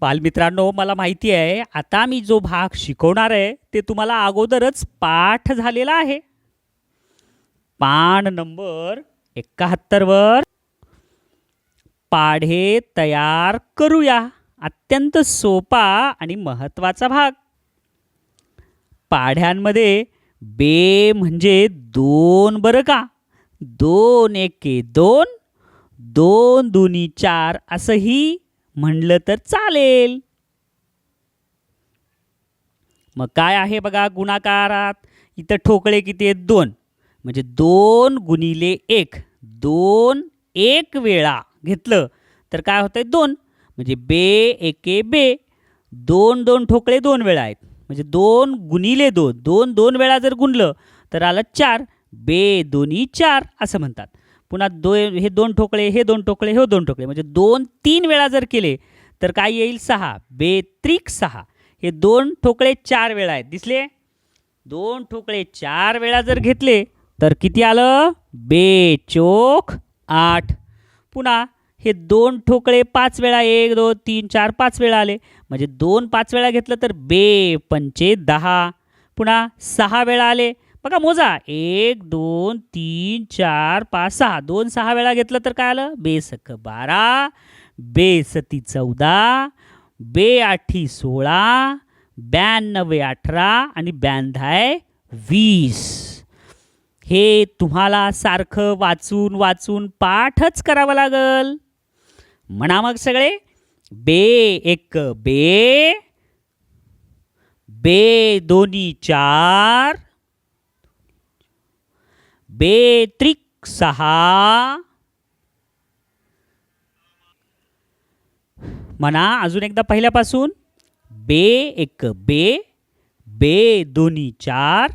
बालमित्रांनो मला माहिती आहे आता मी जो भाग शिकवणार आहे ते तुम्हाला अगोदरच पाठ झालेला आहे. पान नंबर एकाहत्तरवर पाढे तयार करूया. अत्यंत सोपा आणि महत्त्वाचा भाग. पाढ्यांमध्ये बे म्हणजे दोन बरं का? दोन एके दोन दोन दोन्ही चार असंही म्हणलं तर चालेल. मग काय आहे बघा गुणाकारात? इथं ठोकळे किती आहेत? दोन. म्हणजे दोन गुणिले एक. दोन एक वेळा. घेतलं. तर काय होतंय? दोन. म्हणजे बे एके बे. दोन दोन ठोकळे दोन वेळा आहेत. म्हणजे दोन गुणिले दोन. दोन दोन वेळा जर गुणलं तर आलं चार. बे दोन्ही चार असं म्हणतात. पुन्हा दो हे दोन ठोकळे हे दोन ठोकळे हे दोन ठोकळे. म्हणजे दोन तीन वेळा जर केले तर काय येईल? सहा. बे त्रिक सहा. हे दोन ठोकळे चार वेळा आहेत. दिसले? दोन ठोकळे चार वेळा जर घेतले तर किती आलं? बेचोख आठ. पुन्हा हे दोन ठोकळे पाच वेळा एक दोन तीन चार पाच वेळा आले. म्हणजे दोन पाच वेळा घेतलं तर बे पंचे दहा. पुन्हा सहा वेळा आले. बघा मोजा. एक दोन तीन चार पाच सहा. दोन सहा वेळा घेतलं तर काय आलं? बेसक बारा बेसती चौदा बे आठी सोळा ब्याण्णवे अठरा आणि ब्याण्धाय वीस. हे तुम्हाला सारखं वाचून वाचून पाठच करावं लागल. म्हणा मग सगळे. बे एक बे बे दोन्ही चार बे त्रिक सहा म्हणा अजून एकदा पहिल्यापासून. बे एक बे बे दोन्ही चार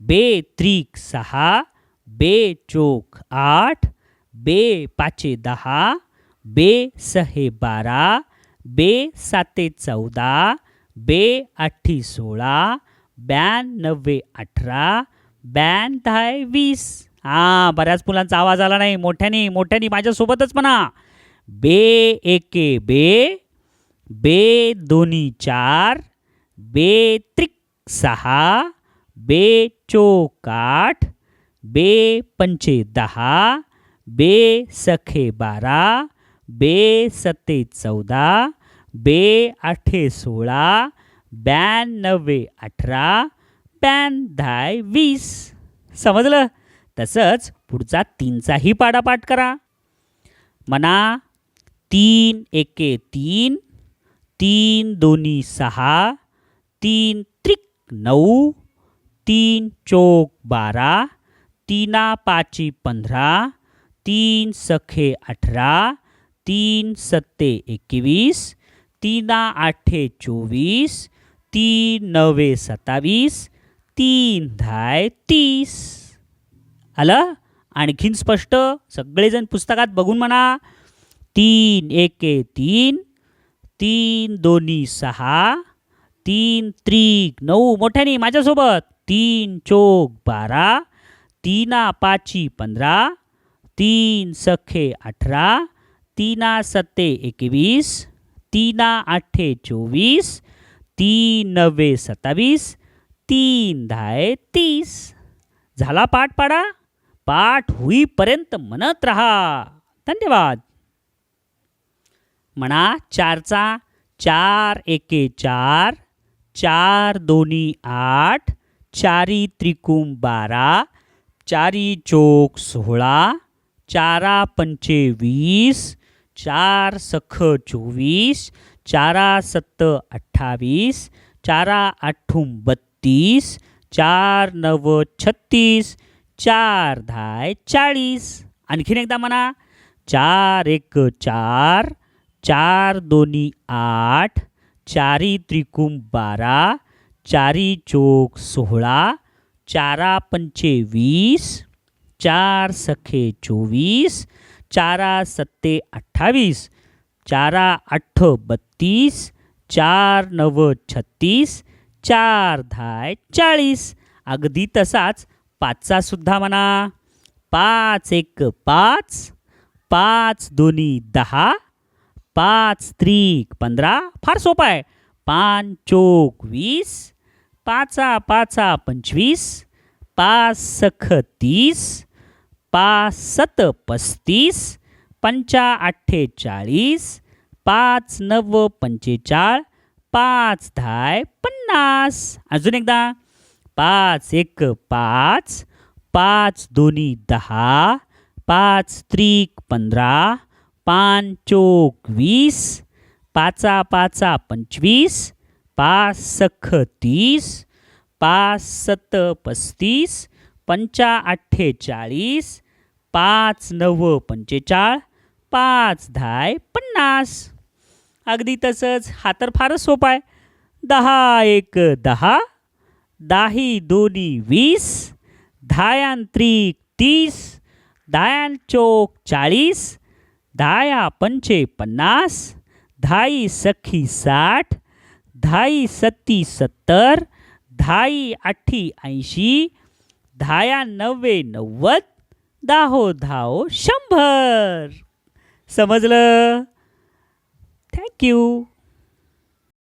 बे त्रिक सहा बे चोक आठ बे पाचे दहा बे सहे बारा बे साते चौदा बे आठी सोळा ब्याण्णवे अठरा ब्याण्णव वीस. हां बऱ्याच मुलांचा आवाज आला नाही. मोठ्याने मोठ्याने माझ्यासोबतच म्हणा. बे एके बे बे दोन्ही चार बे त्रिक सहा बे चोक आठ बे पंचे दहा बे सखे बारा बे सत्ते चौदा बे आठे सोळा ब्याण्णवे अठरा पॅन धाय वीस. समजलं? तसंच पुढचा तीनचाही पाडापाठ करा. म्हणा तीन एके तीन तीन दोन्ही सहा तीन त्रिक नऊ तीन चोक बारा तीना पाची पंधरा तीन सखे अठरा तीन सत्ते एकवीस तीना आठे चोवीस तीन नवे सत्तावीस तीन. धाय तीस. आलं? आणखीन स्पष्ट. सगळेजण पुस्तकात बघून म्हणा. तीन एके तीन. तीन दोन्ही सहा. तीन त्रिक नऊ. मोठ्याने माझ्यासोबत. तीन चोक बारा. तीना पाची पंधरा. तीन सखे अठरा. तीना सत्ते एकवीस. तीना आठे चोवीस. तीन नव्वे सत्तावीस. तीन धाय तीस. झाला पाठ पाडा. पाठ होईपर्यंत म्हणत राहा. धन्यवाद. म्हणा चारचा. चार एके चार. चार दोन्ही आठ. चारी त्रिकुम बारा. चारी चोक सोळा. चारा पंचे वीस. चार सख चोवीस. चारा सत्त अठ्ठावीस. चारा आठूम बत्तीस. तीस चार नव्वद छत्तीस चार धाय चाळीस. आणखीन एकदा म्हणा. चार एक चार चार दोन्ही आठ चारी त्रिकुम बारा चारी चोक सोळा चारा पंचे वीस चार सखे चोवीस चारा सत्ते अठ्ठावीस चारा आठ बत्तीस चार नव छत्तीस चार धाय चाळीस. अगदी तसाच पाचचा सुद्धा म्हणा. पाच एक पाच. पाच दोन्ही दहा. पाच त्रिक पंधरा. फार सोपा आहे. पाच चोक वीस. पाचा पाचा पंचवीस. पाच सख तीस. पाच सत पस्तीस. पंचा अठ्ठेचाळीस पाच नव पंचेचाळ. पाच धाय पन्नास. अजून एकदा. पाच एक पाच. पाच दोन्ही दहा. पाच त्रिक पंधरा. पाच चोक वीस. पाचा पाचा पंचवीस. पाच सख तीस. पाच सत पस्तीस. पंचा अठ्ठेचाळीस. पाच नव पंचेचाळ. पाच धाय पन्नास. अगदी तसंच. हा तर फारच सोपा आहे. दहा एक दहा दाही दोन्ही वीस धायांत्रिक तीस दायां चोक चाळीस धाया पंचे पन्नास धाई सखी साठ धाई सत्ती सत्तर धाई आठी ऐंशी धाया नव्वे नव्वद दाहो धाओ शंभर. समजलं? Q